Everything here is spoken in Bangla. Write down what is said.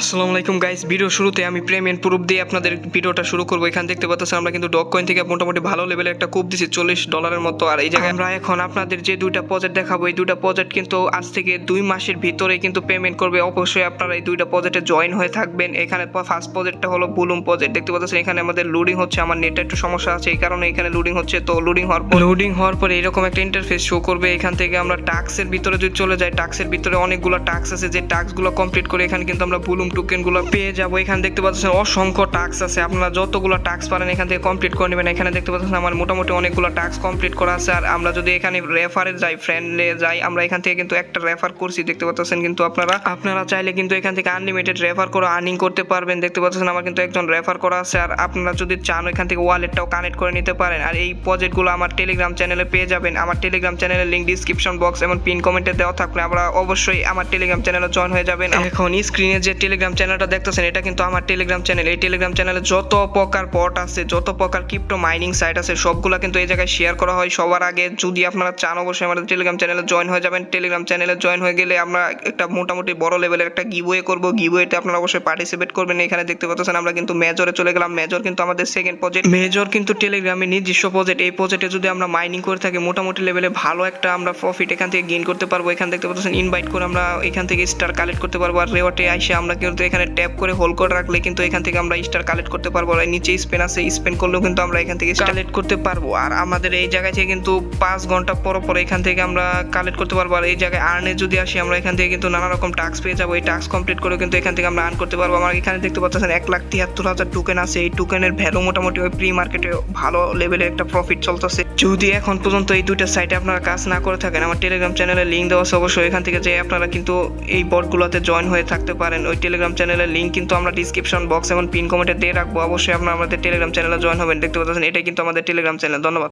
আসসালামু আলাইকুম গাইস ভিডিও শুরুতে আমি পেমেন্ট প্রুফ দিয়ে আপনাদের ভিডিওটা শুরু করব। এখানে দেখতে পাচ্ছেন আমরা কিন্তু ডক কয়েন থেকে মোটামুটি ভালো লেভেলের একটা কূপ দিছি, চল্লিশ ডলারের মতো। আর এই জায়গায় আমরা এখন আপনাদের যে দুইটা প্রজেক্ট দেখাবো, এই দুইটা প্রজেক্ট কিন্তু আজ থেকে দুই মাসের ভিতরে কিন্তু পেমেন্ট করবে। অবশ্যই আপনারা এই দুইটা প্রজেক্টে জয়েন হয়ে থাকবেন। এখানে ফার্স্ট প্রজেক্টটা হলো বুলুম প্রজেক্ট দেখতে পাচ্ছেন এখানে আমাদের লোডিং হচ্ছে, আমার নেটে একটু সমস্যা আছে, এই কারণে এখানে লোডিং হচ্ছে। তো লোডিং হওয়ার পর লোডিং হওয়ার পরে এরকম একটা ইন্টারফেস শো করবে। এখান থেকে আমরা টাক্সের ভিতরে যদি চলে যাই টাক্সের ভিতরে অনেকগুলো টাক্স আছে। যে টাক্সগুলো কমপ্লিট করে এখানে কিন্তু আমরা বুলুম টোকেনগুলো পেয়ে যাব। এখানে দেখতে পাচ্ছেন অসংখ্য টাক্স আছে। আপনারা যতগুলো টাক্স পারেন এখান থেকে কমপ্লিট করে নেবেন। এখানে দেখতে পাচ্ছেন আমার মোটামুটি অনেকগুলো টাক্স কমপ্লিট করা আছে। আর আমরা যদি এখানে রেফারে যাই ফ্রেন্ডে যাই, আমরা এখান থেকে কিন্তু একটা রেফার করছি। দেখতে পাচ্ছেন কিন্তু আপনারা। আপনারা চাইলে কিন্তু এখান থেকে আনলিমিটেড রেফার করে আর্নিং করতে পারবেন। দেখতে পাচ্ছেন আমার কিন্তু একজন রেফার করা আছে। আর আপনারা যদি চান, এখান থেকে ওয়ালেটটাও কানেক্ট করে নিতে পারেন। আর এই প্রজেক্টগুলো আমার টেলিগ্রাম চ্যানেলে পেয়ে যাবেন। আমার টেলিগ্রাম চ্যানেলের লিঙ্ক ডিসক্রিপশন বক্স এবং পিন কমেন্টে দেওয়া থাকলে আমরা অবশ্যই আমার টেলিগ্রাম চ্যানেলে জয়েন হয়ে যাবেন। এখন স্ক্রিনে যে টেলিগ্রাম চ্যানেলটা দেখতেছেন, এটা কিন্তু আমার টেলিগ্রাম চ্যানেল এই টেলিগ্রাম চ্যানেলে যত প্রকার পট আছে, যত প্রকার ক্রিপ্টো মাইনিং সাইট আছে, সবগুলো কিন্তু এই জায়গায় শেয়ার করা হয়। সবার আগে যদি আপনারা চান, অবশ্যই আমাদের টেলিগ্রাম চ্যানেলে জয়েন হয়ে যাবেন। টেলিগ্রাম চ্যানেলে জয়েন হয়ে গেলে আমরা একটা মোটামুটি বড় লেভেলের একটা গিভওয়ে করব। গিভওয়েতে আপনারা অবশ্যই পার্টিসিপেট করবেন। এখানে দেখতে পাচ্ছেন, আমরা কিন্তু মেজরে চলে গেলাম। মেজর কিন্তু আমাদের সেকেন্ড প্রজেক্ট মেজর কিন্তু টেলিগ্রামে নিজস্ব প্রজেক্ট এই প্রজেক্টে যদি আমরা মাইনিং করে থাকি, মোটামুটি লেভেলে ভালো একটা আমরা প্রফিট এখান থেকে গেইন করতে পারব। এখানে দেখতে পাচ্ছেন ইনভাইট করে আমরা এখান থেকে স্টার কালেক্ট করতে পারব। আর রেওয়াটে আইসে আমরা কিন্তু এখানে ট্যাপ করে হোল্ড করে রাখলে কিন্তু এখান থেকে আমরা স্টার কালেক্ট করতে পারব। আর নিচে স্পেন আছে স্পেন করলেও কিন্তু আমরা এখান থেকে কালেক্ট করতে পারব। আর আমাদের এই জায়গা থেকে কিন্তু পাঁচ ঘণ্টা পর পর এখান থেকে আমরা কালেক্ট করতে পারব। আর এই জায়গায় আর্নে যদি আসি, আমরা এখান থেকে কিন্তু নানা রকম টাস্ক পেয়ে যাব। এই টাস্ক কমপ্লিট করে কিন্তু এখান থেকে আমরা আর্ন করতে পারব। আমার এখানে দেখতে পাচ্ছেন এক লাখ তিয়াত্তর হাজার টোকেন আছে। এই টোকেনের ভ্যালু মোটামুটি ওই প্রি মার্কেটে ভালো লেভেলের একটা প্রফিট চলতেছে। যদি এখন পর্যন্ত এই দুইটা সাইটে আপনারা কাজ না করে থাকেন, আমার টেলিগ্রাম চ্যানেলের লিঙ্ক দেওয়া আছে। অবশ্যই এখান থেকে যে আপনারা কিন্তু এই বটগুলোতে জয়েন হয়ে থাকতে পারেন। ওই টেলিগ্রাম চ্যানেলের লিঙ্ক কিন্তু আমরা ডিসক্রিপশন বক্স এবং পিন কমেন্টে দিয়ে রাখব। অবশ্যই আপনারা আমাদের টেলিগ্রাম চ্যানেলে জয়েন হবেন। দেখতে পাচ্ছেন, এটাই কিন্তু আমাদের টেলিগ্রাম চ্যানেল ধন্যবাদ।